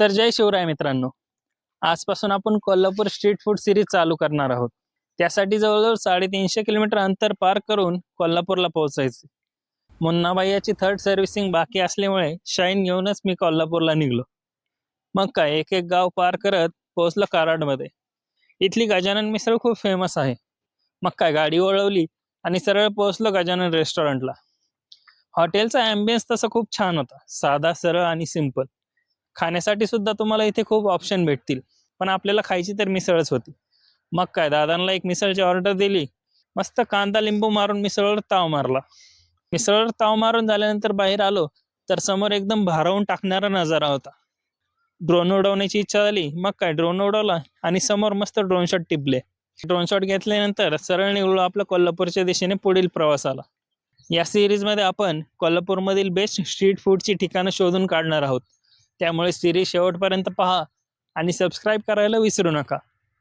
तर जय शिवराय मित्रांनो. आजपासून आपण कोल्हापूर स्ट्रीट फूड सिरीज चालू करणार आहोत. त्यासाठी जवळजवळ साडेतीनशे किलोमीटर अंतर पार करून कोल्हापूरला पोहोचायचे. मुन्नाबाईयाची थर्ड सर्व्हिसिंग बाकी असल्यामुळे शाईन घेऊनच मी कोल्हापूरला निघलो. मग काय एक एक गाव पार करत पोहोचलो कराडमध्ये. इथली गजानन मिसळ खूप फेमस आहे. मग काय गाडी वळवली आणि सरळ पोहोचलो गजानन रेस्टॉरंटला हॉटेलचा ॲम्बियन्स तसा खूप छान होता. साधा सरळ आणि सिंपल खाण्यासाठी सुद्धा तुम्हाला इथे खूप ऑप्शन भेटतील. पण आपल्याला खायची तर मिसळच होती. मग काय दादांना एक मिसळची ऑर्डर दिली. मस्त कांदा लिंबू मारून मिसळवर ताव मारला. मिसळवर ताव मारून झाल्यानंतर बाहेर आलो तर समोर एकदम भारावून टाकणारा नजारा होता. ड्रोन उडवण्याची इच्छा झाली. मग काय ड्रोन उडवला आणि समोर मस्त ड्रोन शॉट टिपले. ड्रोन शॉट घेतल्यानंतर सरळ निघलो आपला कोल्हापूरच्या दिशेने पुढील प्रवासाला या सिरीजमध्ये आपण कोल्हापूरमधील बेस्ट स्ट्रीट फूडची ठिकाणं शोधून काढणार आहोत. त्यामुळे सिरीज शेवटपर्यंत पहा आणि सबस्क्राईब करायला विसरू नका.